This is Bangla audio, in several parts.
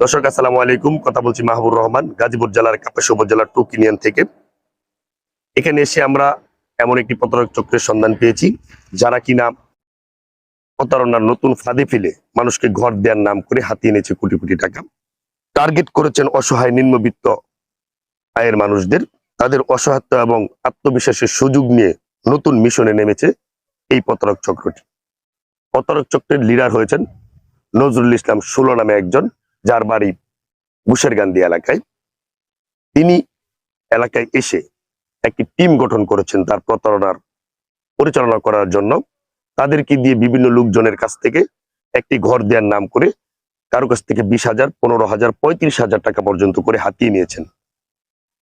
দর্শক, আসসালামু আলাইকুম। কথা বলছি মাহবুব রহমান, গাজীপুর জেলার কাপাসী উপজেলার টুক ইউনিয়ন থেকে। এখানে এসে আমরা এমন একটি প্রতারক চক্রের সন্ধান পেয়েছি, যারা কিনা প্রতারণার নতুন ফাঁদে ফেলে মানুষকে ঘর দেওয়ার নাম করে হাতিয়ে এনেছে কোটি কোটি টাকা। টার্গেট করেছেন অসহায় নিম্নবিত্ত আয়ের মানুষদের। তাদের অসহায়ত্ব এবং আত্মবিশ্বাসের সুযোগ নিয়ে নতুন মিশনে নেমেছে এই প্রতারক চক্রটি। প্রতারক চক্রের লিডার হয়েছেন নজরুল ইসলাম ষোলো নামে একজন। যার বাড়ি বুশেরগান্ধী এলাকায়, তিনি এলাকায় এসে একটি টিম গঠন করেছেন তার প্রতারণার পরিচালনা করার জন্য। তাদেরকে দিয়ে বিভিন্ন লোকজনের কাছ থেকে একটি ঘর দেওয়ার নাম করে কারও কাছ থেকে বিশ হাজার, পনেরো হাজার, পঁয়ত্রিশ হাজার টাকা পর্যন্ত করে হাতিয়ে নিয়েছেন।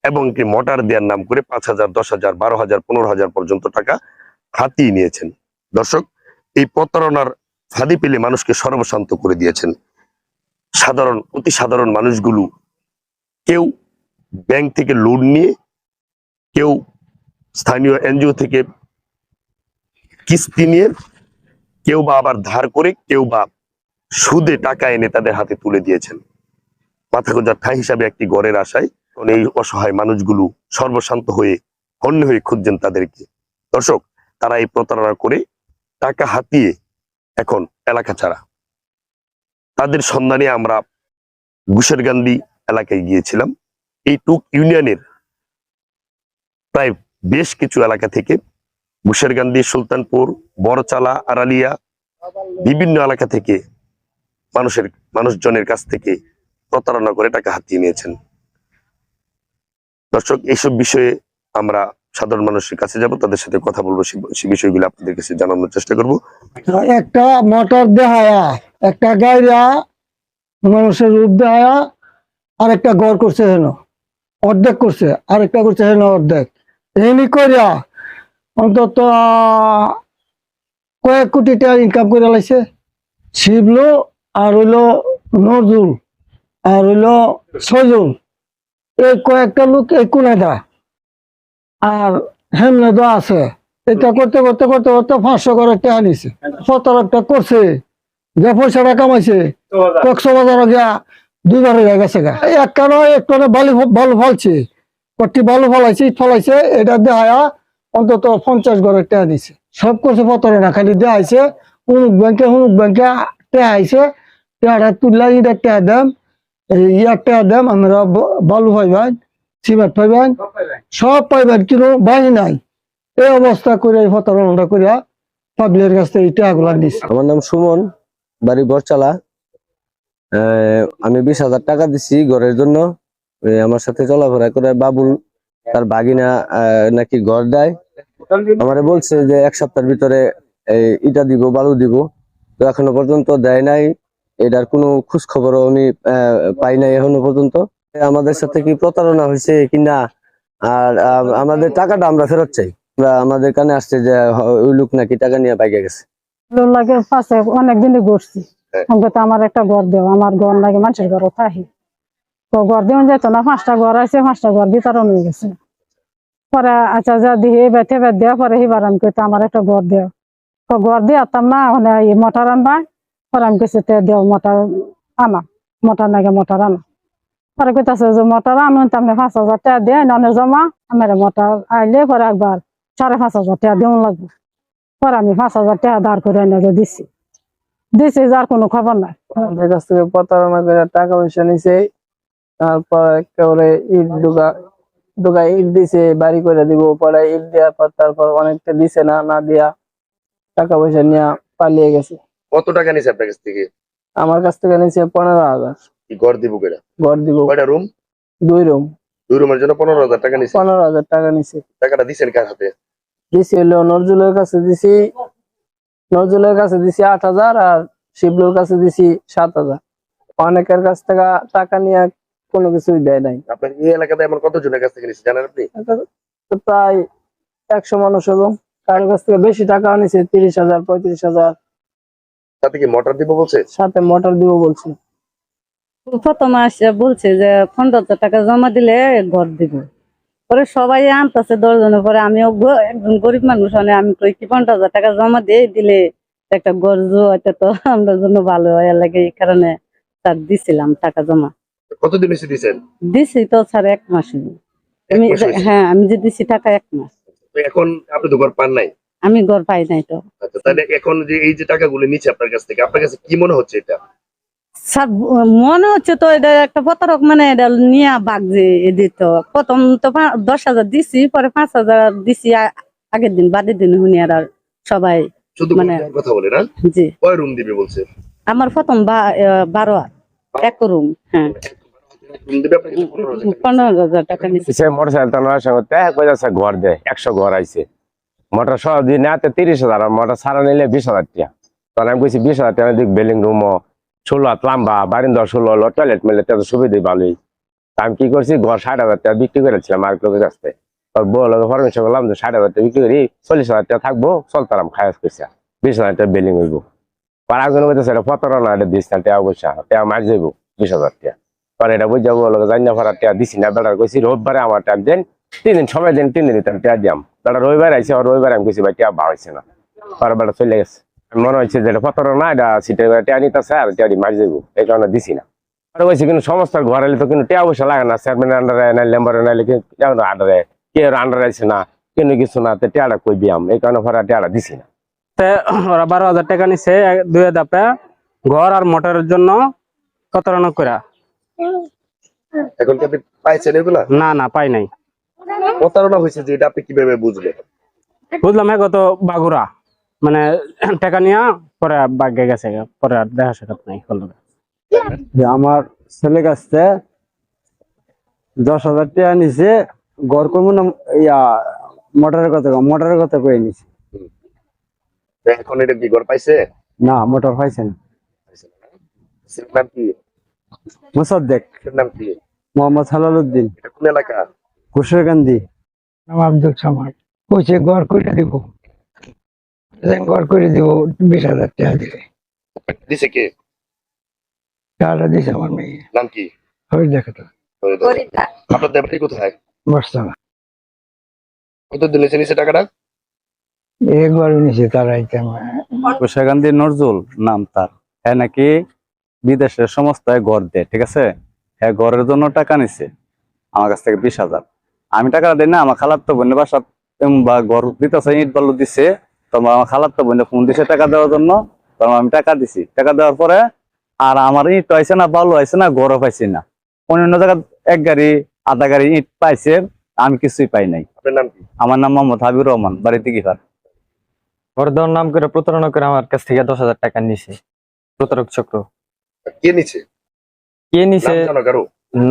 এবং একটি মোটর দেওয়ার নাম করে পাঁচ হাজার, দশ হাজার, বারো হাজার, পনেরো হাজার পর্যন্ত টাকা হাতিয়ে নিয়েছেন। দর্শক, এই প্রতারণার ফাঁদি পেলে মানুষকে সর্বশান্ত করে দিয়েছেন। সাধারণ, অতি সাধারণ মানুষগুলো কেউ ব্যাংক থেকে লোন নিয়ে, কেউ স্থানীয় এনজিও থেকে কিস্তি নিয়ে, কেউ বা আবার ধার করে, কেউ বা সুদে টাকা এনে তাদের হাতে তুলে দিয়েছেন। মাথা গোজার ঠাঁই হিসাবে একটি গড়ের আশায় এই অসহায় মানুষগুলো সর্বশান্ত হয়ে হন্য হয়ে খুঁজছেন তাদেরকে। দর্শক, তারা এই প্রতারণা করে টাকা হাতিয়ে এখন এলাকা ছাড়া। তাদের সন্ধানে আমরা গুসেরগান্ধী এলাকায় গিয়েছিলাম। এই টুক ইউনিয়নের প্রায় বেশ কিছু এলাকা থেকে গুসেরগান্ধী, সুলতানপুর, বড়চালা, আড়ালিয়া বিভিন্ন এলাকা থেকে মানুষের, মানুষজনের কাছ থেকে প্রতারণা করে টাকা হাতিয়ে নিয়েছেন। দর্শক, এইসব বিষয়ে আমরা সাধারণ মানুষের কাছে যাব। তাদের সাথে কথা বলব সে- সে বিষয়গুলো আপনাদের কাছে জানানোর চেষ্টা করব। একটা মোটর দেহায়া একটা গাইরা মানুষের রূপ দেহায়া আর একটা ঘর করছে হেন অর্ধেক করছে আর একটা করছে হেন অর্ধেক। এমনি করিয়া অন্তত কয়েক কোটি টাকা ইনকাম করে লাইছে। শিবলো আর হইল নজরুল আর হইল সজুল। এই কয়েকটা লোক এই কোনাদা আর হেমনেদা আছে। এটা করতে করতে করতে করতে পাঁচশো করে টাকা নিছে। প্রতারকটা করছে। যে পয়সাটা কামাইছে কক্সবাজার গিয়া দুইবার হয়ে গেছে গা। এক কারণ একটু বালু ভালো ফলছে। কটি ভালো ফলাইছে ইট ফলাইছে এটা দেখায়া অন্তত পঞ্চাশ ঘরের টাকা দিছে। সব করছে প্রতারণা খালি দেখাইছে হুনুক ব্যাংকে হুনুক ব্যাংকে টাকা আইছে টাকাটা তুললা ইটার টাকা দেন ইয়ার টাকা দেন আমরা বালু পাইবেন সিমেন্ট পাইবেন সব পাইবেন। কিন্তু বাহি নাই। এই অবস্থা করে এই প্রতারণাটা করিয়া পাবলিকের কাছ থেকে এই টাকাগুলা নিচ্ছে আমার নাম সুমন। বাড়ি বরচালা আহ, আমি বিশ হাজার টাকা দিছি ঘরের জন্য। আমার সাথে চলাফেরা করে বাবুল তার আহ, নাকি ঘর দেয়। আমারে বলছে যে এক সপ্তাহের ভিতরে ইটা দিব বালু দিব। তো এখনও পর্যন্ত দেয় নাই। এটার কোনো খোঁজ খবরও আহ, পাই নাই এখনও পর্যন্ত। আমাদের সাথে কি প্রতারণা হয়েছে কিনা আর আহ, আমাদের টাকাটা আমরা ফেরত চাই। আমাদের কানে আসছে যে ওই লোক নাকি টাকা নিয়ে পাইকে গেছে। লাগে পাশে অনেক দিনই ঘুরছি। হ্যাঁ। আমাকে তো আমার একটা ঘর দেও আমার ঘর লাগে মানুষের ঘরও থাকি তো ঘর দেওয়া যেত না পাঁচটা ঘর আছে পাঁচটা ঘর বিতরণ হয়ে গেছে। পরে আচ্ছা যা দিয়ে এবার টেবার দেওয়া পরে এবার আমি কইতে আমার একটা ঘর দেও। তো ঘর দিয়ে আতাম না ওখানে এই মোটর আনবা পরে আমি কেছে তে দেও মোটর আনা। মোটর নাকি মোটর আনা। পরে কইতাছে যে মোটর আনুন তো আপনি পাঁচ হাজার টাকা দিয়ে ননে জমা। আমার মোটর আইলে পরে একবার সাড়ে পাঁচ হাজার টাকা দেওয়া লাগবে। পরে আমি পাঁচ হাজার টাকা দাঁড় করে এনে দিছি। দিছি যার কোনো খবর নাই। আমাদের কাছ থেকে প্রতারণা করে টাকা পয়সা নিছে তারপর একেবারে ইট ডুগা ডুগা ইট দিছে বাড়ি করে দিব পরে ইট দেওয়ার পর তারপর অনেকটা দিছে না না দিয়া টাকা পয়সা নিয়ে পালিয়ে গেছে। কত টাকা নিছে আপনার কাছ থেকে? আমার কাছ থেকে নিছে পনেরো হাজার। ঘর দিব কেনা ঘর দিব। কয়টা রুম? দুই রুম। দুই রুমের জন্য পনেরো হাজার টাকা নিছে। পনেরো হাজার টাকা নিছে। টাকাটা দিছেন কার হাতে? দিছি হলো নজরুলের কাছে দিছি নজরুলের কাছে দিছি আট হাজার আর শিবলুর কাছে দিছি সাত হাজার। অনেকের কাছ থেকে টাকা নিয়ে কোনো কিছুই দেয় নাই। আপনার এই এলাকাতে এমন কতজনের কাছ থেকে নিছে জানেন আপনি? প্রায় একশো মানুষ হলো কারোর কাছ থেকে বেশি টাকা নিছে তিরিশ হাজার পঁয়ত্রিশ হাজার। তাতে কি মোটর দিব বলছে? সাথে মোটর দিব বলছে। প্রথম আসে বলছে যে পনেরো টাকা জমা দিলে ঘর দিব। পরে সবাই আনতেছে দশজনের পরে আমিও একজন গরিব মানুষ মানে আমি কই কি হাজার টাকা জমা দিয়ে দিলে একটা গর্জ এটা তো আমাদের জন্য ভালো হয় লাগে এই কারণে তার দিছিলাম টাকা জমা। কতদিন এসে দিয়েছেন দিছি তো স্যার এক মাস আমি হ্যাঁ আমি যে দিছি টাকা এক মাস। এখন আপনি তো ঘর পান নাই? আমি ঘর পাই নাই তো। আচ্ছা তাহলে এখন যে এই যে টাকাগুলো নিচ্ছে আপনার কাছ থেকে আপনার কাছে কি মনে হচ্ছে এটা? স্যার মনে হচ্ছে তো এটা একটা প্রতারক মানে এটা নিয়ে বাগ যে দিত। প্রথম তো দশ হাজার দিছি পরে পাঁচ হাজার দিছি আগের দিন বাদের দিন হুনিয়ার আর সবাই মানে- কথা বলে না? জি। কয় রুম দিবে বলছে? আমার প্রথম বারো এক রুম হ্যাঁ। পনেরো হাজার টাকা। সে মোটর সাইকেল ঘর দেয় একশো ঘর আইছে। মোটর সহ দিয়ে তিরিশ হাজার মোটর সারা নিলে বিশ হাজার টাকা। তখন আমি কইছি বিশ হাজার টাকা দিক বিল্ডিং রুম ষোলো হাত লম্বা বারিন্দা ষোলো হলো টয়লেট মিলে তো সুবিধা ভালোই আমি কি করছি ঘর ষাট হাজার টাকা বিক্রি করেছিলাম আর লোকের কাছ বউ লোক পারমিশন করলাম যে ষাট হাজার টাকা বিক্রি করি চল্লিশ হাজার টাকা থাকব চলতাম খায়াস করছে বিশ হাজার টাকা বিল্ডিং হইব। আর একজন বলতেছে প্রতারণা এটা দিস না টাকা পয়সা টাকা মার যাইব, বিশ হাজার টাকা। পরে এটা বুঝ যাব লোক জানি না ফেরার টাকা দিছি না বেটার কইছি রোববারে আমার টাইম দেন তিন দিন সময় দিন তিন দিন টিয়া দিয়াম। বেটা রবিবার আইসে আর রবিবার আমি কইছি ভাই টিয়া বা হয়েছে না। পরে বেটা চলে গেছে। মনে হচ্ছে যে এটা প্রতারণা এটা সিটে টিয়া নিতেছে আর টিয়া মারি এই কারণে দিছি না। আর কইছি কিন্তু সমস্যার ঘর এলে তো কিন্তু টিয়া পয়সা লাগে না। চেয়ারম্যান আন্ডারে না লেম্বারে নাইলে আন্ডারে কে আন্ডারে আইছে না কিন্তু কিছু না তো টিয়াটা কই দিয়াম? এই কারণে টিয়াটা দিছি না। ওরা বারো হাজার টাকা নিছে এক- দুই ধাপে ঘর আর মোটরের জন্য প্রতারণা করা এখন কি আপনি পাইছেন এগুলা? না না পাই নাই। প্রতারণা হয়েছে যে এটা আপনি কীভাবে বুঝলেন? বুঝলাম হ্যাঁ গত বাগুড়া মানে টাকা নিয়ে পরে বাগে গেছে পরে আর দেখা সাক্ষাৎ নাই হলো আমার ছেলে কাছে দশ হাজার টাকা নিছে গড় কমু না ইয়া মোটরের কথা মোটরের কথা কয়ে নিছে। এখন এটা কি ঘর পাইছে? না মোটর পাইছে না। পাইছে না। ছেলের নাম কি? মুসাদ্দেক। নাম কি? মোহাম্মদ হালালুদ্দিন এটা কোন এলাকা? কুশরকান্দি নাম আব্দুল সামাদ। কইছে ঘর করে দিব। ঘর করে দিব বিশ হাজার টাকা দিলে দিছে কে? টাকাটা দিছে আমার মেয়ে। নাম কি? হয়ে দেখে তো আপনার কোথায়? নিছে টাকাটা? একবার তারাই নজরুল নাম তার। হ্যাঁ নাকি বিদেশের সমস্ত ঘর দেয় ঠিক আছে? হ্যাঁ ঘরের জন্য টাকা নিছে। আমার কাছ থেকে বিশ হাজার। আমি টাকা দিই না আমার খালার তো বোনের বাসা বা ঘর দিতেছে ইট বালু দিছে। তোমার আমার খালার তো বোনের ফোন দিছে টাকা দেওয়ার জন্য। তখন আমি টাকা দিছি। টাকা দেওয়ার পরে আর আমার ইট আইছে না বালু আইছে না ঘরও পাইছি না। অন্য জায়গা এক গাড়ি আধা গাড়ি ইট পাইছে আমি কিছুই পাই নাই। আপনার নাম কি? আমার নাম মোহাম্মদ হাবিবুর রহমান বাড়িতে কি ওর নাম করে প্রতারণা করে আমার কাছ থেকে দশ হাজার টাকা নিছে। প্রতারক চক্র। কে নিছে? কে নিছে? নাম জানো কারও?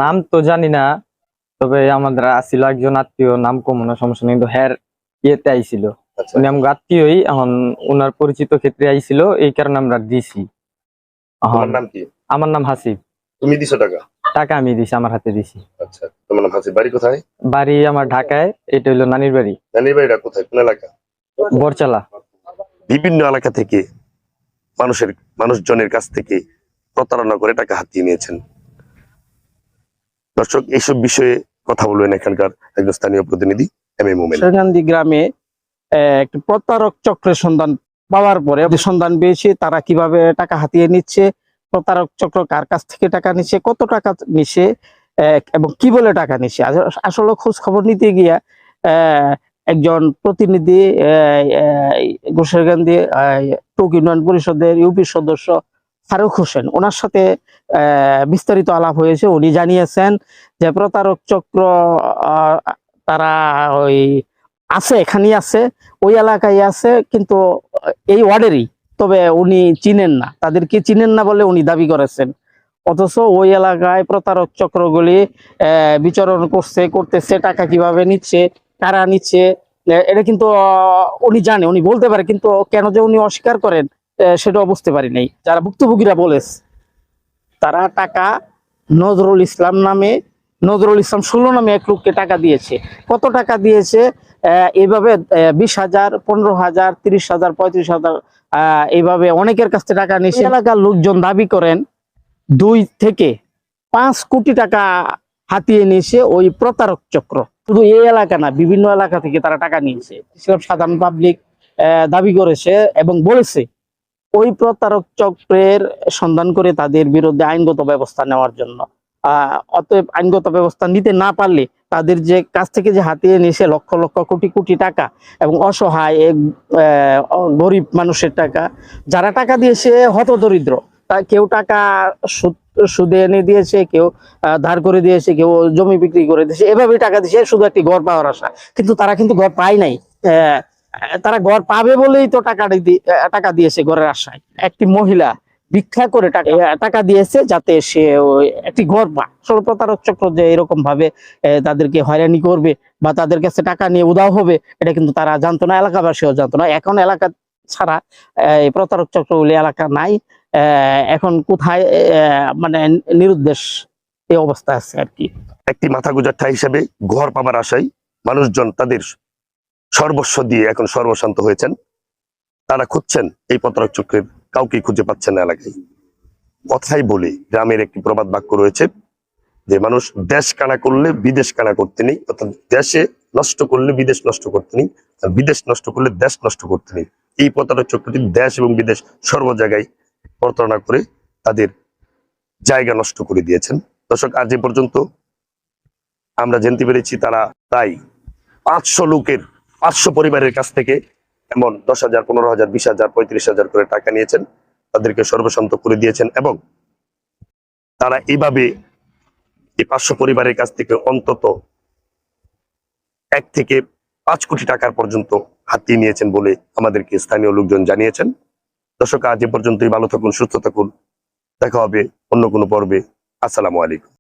নাম তো জানি না তবে আমাদের আসছিল একজন আত্মীয় নাম কমনো সমস্যা নেই। কিন্তু হ্যার ইয়েতে আইছিল। উনি আমার আত্মীয়ই এখন ওনার পরিচিত ক্ষেত্রে আইছিল এই কারণে আমরা দিছি। তোমার নাম কি? আমার নাম হাসিব। তুমি দিছো টাকা? টাকা আমি দিছি আমার হাতে দিছি। আচ্ছা তোমার নাম হাসিব। বাড়ি কোথায়? বাড়ি আমার ঢাকায় এটা হইল নানির বাড়ি। নানির বাড়িটা কোথায়? কোন এলাকা? বরচালা। বিভিন্ন এলাকা থেকে মানুষের মানুষজনের কাছ থেকে প্রতারণা করে টাকা হাতিয়ে নিয়েছেন। দর্শক এইসব বিষয়ে কথা বলবেন এখানকার একজন স্থানীয় প্রতিনিধি এম এ মোমেন। গ্রামে একটি প্রতারক চক্রের সন্ধান পাওয়ার পরে সন্ধান পেয়েছি, তারা কীভাবে টাকা হাতিয়ে নিচ্ছে, প্রতারক চক্র কার কাছ থেকে টাকা নিচ্ছে, কত টাকা নিচ্ছে এবং কি বলে টাকা নিচ্ছে? আসলে খোঁজ খবর নিতে গিয়া একজন প্রতিনিধি গোসাইগান্ধী টুক ইউনিয়ন পরিষদের ইউপি সদস্য ফারুক হোসেন, ওনার সাথে বিস্তারিত আলাপ হয়েছে। উনি জানিয়েছেন যে প্রতারক চক্র তারা ওই আছে, এখানেই আছে, ওই এলাকায় আছে, কিন্তু এই ওয়ার্ডেরই। তবে উনি চিনেন না। তাদেরকে চিনেন না বলে উনি দাবি করেছেন। অথচ ওই এলাকায় প্রতারক চক্রগুলি বিচরণ করছে, করতেছে, টাকা কীভাবে নিচ্ছে, কারা নিচ্ছে এটা কিন্তু উনি জানে, উনি বলতে পারে, কিন্তু কেন যে উনি অস্বীকার করেন সেটাও বুঝতে পারি নাই। যারা ভুক্তভোগীরা বলেছে, তারা টাকা নজরুল ইসলাম নামে, নজরুল ইসলাম ষোলো নামে এক লোককে টাকা দিয়েছে। কত টাকা দিয়েছে? এইভাবে বিশ হাজার, পনেরো হাজার, তিরিশ হাজার, পঁয়ত্রিশ হাজার এইভাবে অনেকের কাছ থেকে টাকা নিয়েছে এলাকার লোকজন দাবি করেন, দুই থেকে পাঁচ কোটি টাকা হাতিয়ে নিয়েছে ওই প্রতারক চক্র। শুধু এই এলাকা না, বিভিন্ন এলাকা থেকে তারা টাকা নিয়েছে। সাধারণ পাবলিক দাবি করেছে এবং বলেছে, ওই প্রতারক চক্রের সন্ধান করে তাদের বিরুদ্ধে আইনগত ব্যবস্থা নেওয়ার জন্য। আহ, অতএব আইনগত ব্যবস্থা নিতে না পারলে তাদের যে কাছ থেকে যে হাতিয়ে নিয়েছে লক্ষ লক্ষ কোটি কোটি টাকা এবং অসহায় গরিব মানুষের টাকা, যারা টাকা দিয়েছে হতদরিদ্র, তা কেউ টাকা সুদ- সুদে এনে দিয়েছে, কেউ ধার করে দিয়েছে, কেউ জমি বিক্রি করে দিয়েছে এভাবে টাকা দিয়েছে শুধু একটি ঘর পাওয়ার আশা। কিন্তু তারা কিন্তু ঘর পায় নাই। তারা ঘর পাবে বলেই তো টাকা টাকা দিয়েছে ঘরের আশায়। একটি মহিলা ভিক্ষা করে টাকা টাকা দিয়েছে যাতে সে একটি ঘর পা আসলে প্রতারক চক্র যে এরকম ভাবে তাদেরকে হয়রানি করবে বা তাদের কাছে টাকা নিয়ে উদাও হবে এটা কিন্তু তারা জানতো না এলাকাবাসীও জানতো না। এখন এলাকা ছাড়া এই প্রতারক চক্রগুলি এলাকা নাই আহ, এখন কোথায় আহ, মানে নিরুদ্দেশ এই অবস্থা আছে আর কি। একটি মাথা গুজার ঠাই হিসেবে ঘর পাবার আশায় মানুষজন তাদের সর্বস্ব দিয়ে এখন সর্বশান্ত হয়েছেন। তারা খুঁজছেন এই প্রতারক চক্রের কাউকে খুঁজে পাচ্ছেন না এলাকায়। কথাই বলি, গ্রামের একটি প্রবাদ বাক্য রয়েছে যে, মানুষ দেশ কানা করলে বিদেশ কানা করতে নেই, অর্থাৎ দেশে নষ্ট করলে বিদেশ নষ্ট করতে নেই, আর বিদেশ নষ্ট করলে দেশ নষ্ট করতে নেই। এই প্রতারক চক্রটি দেশ এবং বিদেশ সর্ব জায়গায় প্রতারণা করে তাদের জায়গা নষ্ট করে দিয়েছেন। দর্শক, আজ এ পর্যন্ত আমরা জানতে পেরেছি তারা তাই পাঁচশো লোকের, পাঁচশো পরিবারের কাছ থেকে এমন দশ হাজার, পনেরো হাজার, বিশ হাজার, পঁয়ত্রিশ হাজার করে টাকা নিয়েছেন। তাদেরকে সর্বশান্ত করে দিয়েছেন এবং তারা এইভাবে এই পাঁচশো পরিবারের কাছ থেকে অন্তত এক থেকে পাঁচ কোটি টাকার পর্যন্ত হাতিয়ে নিয়েছেন বলে আমাদেরকে স্থানীয় লোকজন জানিয়েছেন। দর্শক, আজ এ পর্যন্তই। ভালো থাকুন, সুস্থ থাকুন। দেখা হবে অন্য কোনো পর্বে। আসসালামু আলাইকুম।